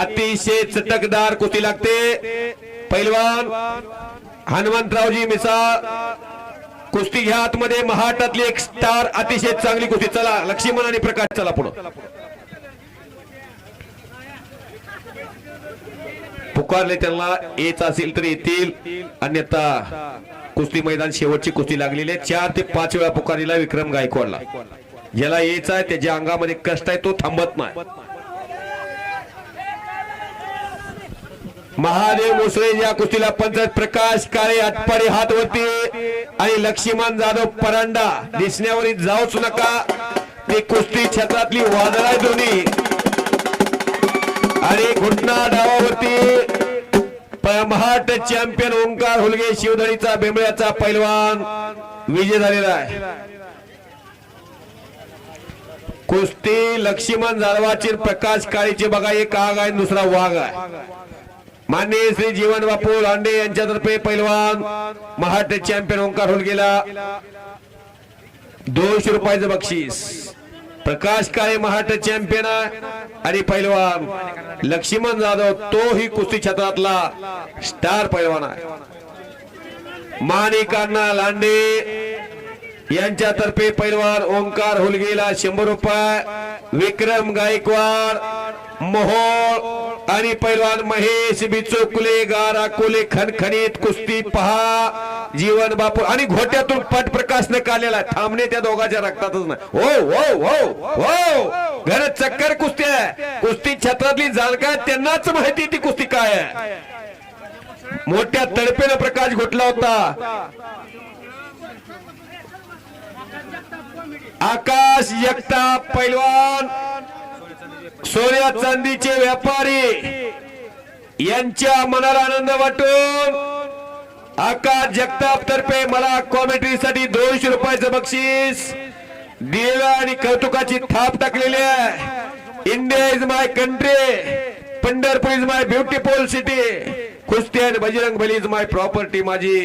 अतिशय चटकदार कुस्ती लागते. पैलवान हनुमंतरावजी मिसाळ कुस्ती घ्या आतमध्ये. महाटातली एक स्टार अतिशय चांगली कुस्ती चला लक्ष्मण आणि प्रकाश चला पुढं. पुकारले त्यांना येत असेल तर येतील. अन्यथा कुस्ती मैदान शेवटची कुस्ती लागलेली आहे. चार ते पाच वेळा पुकारीला विक्रम गायकवाडला. ज्याला यायचा आहे त्याच्या अंगामध्ये कष्ट आहे तो थांबत नाही. महादेव मुसळे या कुस्तीला पंचायत प्रकाश काळे आटपाडी हात वरती आणि लक्ष्मण जाधव परांडा दिसण्यावरील जाऊच नका. ती कुस्ती क्षेत्रातली वादळ आहे दोन्ही. आणि घुटना डावावरती प- महाट चॅम्पियन ओंकार हुलगे शिवधडीचा बेंबळ्याचा पैलवान विजय झालेला आहे. कुस्ती लक्ष्मण जाधवाची प्रकाश काळीचे बघा एक आग आहे दुसरा वाघ आहे. माननीय श्री जीवन बापू लांडे यांच्यातर्फे पैलवान महाट चॅम्पियन ओंकार हुलगेला दोनशे रुपयाचं बक्षीस. प्रकाश काळे महाट चॅम्पियन आणि पैलवान लक्ष्मण जाधव तोही कुस्ती क्षेत्रातला स्टार पैलवान आहे. माणिकांना लांडे यांच्यातर्फे पैलवान ओंकार हुलगेला शंभर रुपये. विक्रम गायकवाड मोहोळ आणि पैलवान महेश बिचोकुले गारा कोले खणखणीत कुस्ती पहा जीवन बापू आणि घोट्यातून पट प्रकाश काढलेला थांबणे त्या दोघांच्या रक्तातच नाही. हो हो हो हो. घर चक्कर कुस्ती आहे. कुस्ती छत्रातली जाणकार त्यांनाच माहिती ती कुस्ती काय आहे. मोठ्या तडपेनं प्रकाश घोटला होता. आकाश जगताप पैलवान. सोन्या चांदीचे व्यापारी यांच्या मनाला आनंद वाटून आकाश जगताप तर्फे मला कॉमेंट्रीसाठी दोनशे रुपयाचं बक्षीस दिलेलं आणि कौतुकाची थाप टाकलेली आहे. India is my country Pandharpur is my beautiful city कुस्ती आणि Bajrang Bali is my property माझी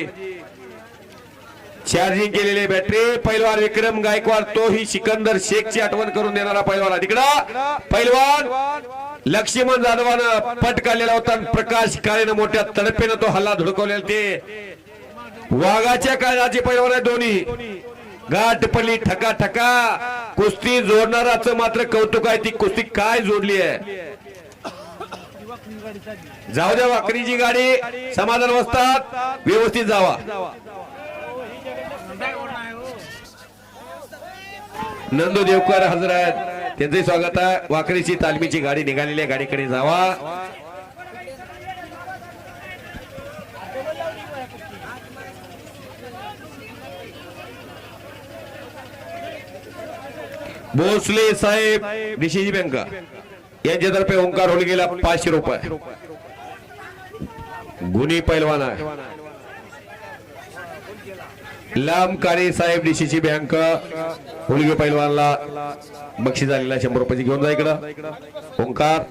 चार्जिंग केलेली बॅटरी. पैलवान विक्रम गायकवाड तोही सिकंदर शेखची आठवण करून देणारा पैलवान. तिकडं पैलवान लक्ष्मण जाधवानं पट काढलेला होता आणि प्रकाश काळेनं मोठ्या तडपेनं तो हल्ला धुडकवलेला ते वाघाच्या काळाचे पैलवान आहे दोन्ही गाठ पडली ठका ठका. कुस्ती जोडणाराच मात्र कौतुक आहे. ती कुस्ती काय जोडली आहे? जाऊ द्या वाकरीची गाडी. समाधान असतात व्यवस्थित जावा. नंदू देवकर हजर आहेत. त्यांचे स्वागत आहे. वाकरीची तालमीची गाडी निघालेली आहे. गाडीकडे जावा. भोसले साहेब ऋषीजी बँक. यांच्यातर्फे ओंकार होल गेला पाचशे रुपये. गुन्हे पैलवान आहे. लांब काळे साहेब डीसीची बँक हुलगे पैलवानला बक्षीस झालेला शंभर रुपयाची घेऊन जा इकडं. ओंकार.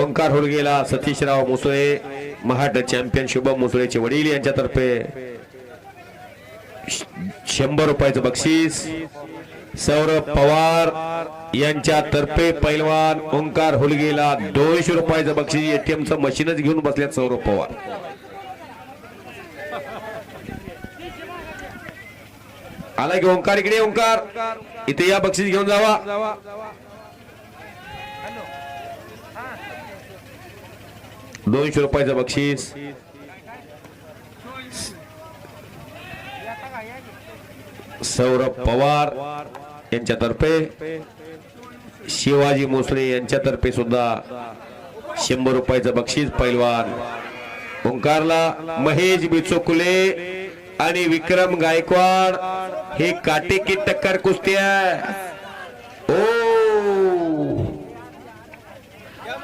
ओंकार हुलगेला सतीशराव मुसळे महाट चॅम्पियन शुभम मुसळेचे वडील यांच्यातर्फे शंभर रुपयाचं बक्षीस. सौरभ पवार यांच्यातर्फे पैलवान ओंकार हुलगेला दोनशे रुपयाचं बक्षीस. एटीएमचं मशीनच घेऊन बसल्यात सौरभ पवार. आला की ओंकार इकडे ओंकार। इथे या बक्षीस घेऊन जावा। दोनशे रुपयाचं बक्षीस। सौरभ पवार यांच्यातर्फे। शिवाजी मोसळे यांच्यातर्फे सुद्धा शंभर रुपयाचं बक्षीस पैलवान। ओंकारला महेश बिचोकुले आणि विक्रम गायकवाड। हे काटे की टक्कर कुस्ती आहे ओ.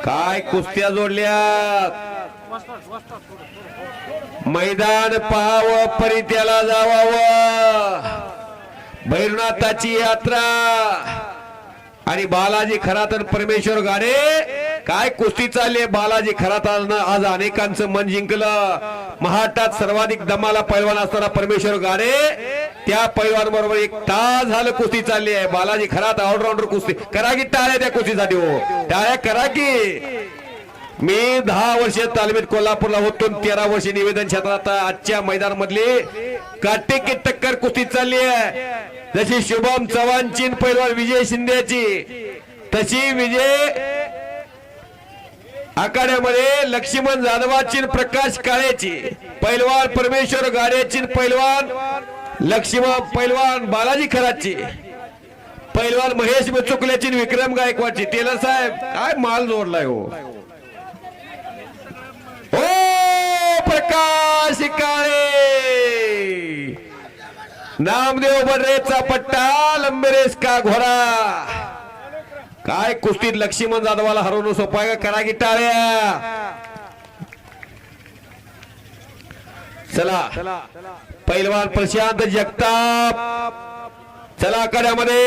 काय कुस्त्या जोडल्या मैदान पहावं परी त्याला जावावं. भैरनाथाची यात्रा. आणि बालाजी खरा तर परमेश्वर गाडे काय कुस्ती चालली बालाजी? खरा आज अनेकांचं मन जिंकलं. महाटात सर्वाधिक दमाला पैलवान असताना परमेश्वर गाडे त्या पैलवान बरोबर एक तास झालं कुस्ती चालली आहे. बालाजी खरात ऑलराऊंडर कुस्ती. करा की टाळ्या त्या कुस्तीसाठी हो. टाळ्या करा की. मी दहा वर्ष तालमीत कोल्हापूरला होतो तेरा वर्ष निवेदन क्षेत्रात आजच्या मैदान मधली काटेकी टक्कर कुस्ती चालली आहे. जशी शुभम चव्हाण चीन पैलवान विजय शिंदेची तशी विजय आखाड्यामध्ये लक्ष्मण जाधवाची प्रकाश काळेची पैलवान परमेश्वर गाड्याची पैलवान लक्ष्मण पैलवान बालाजी खराची पैलवान महेश चुकल्याची विक्रम गायकवाडची. तेला साहेब काय माल जोडलाय हो? ओ प्रकाश काळे! नामदेव बर्रेचा पट्टा लंबेरेस का घोडा? काय कुस्तीत लक्ष्मण जाधवाला हरवणं सोपं आहे का? करा की टाळ्या चला. पैलवान प्रशांत जगताप. चला आखाड्यामध्ये.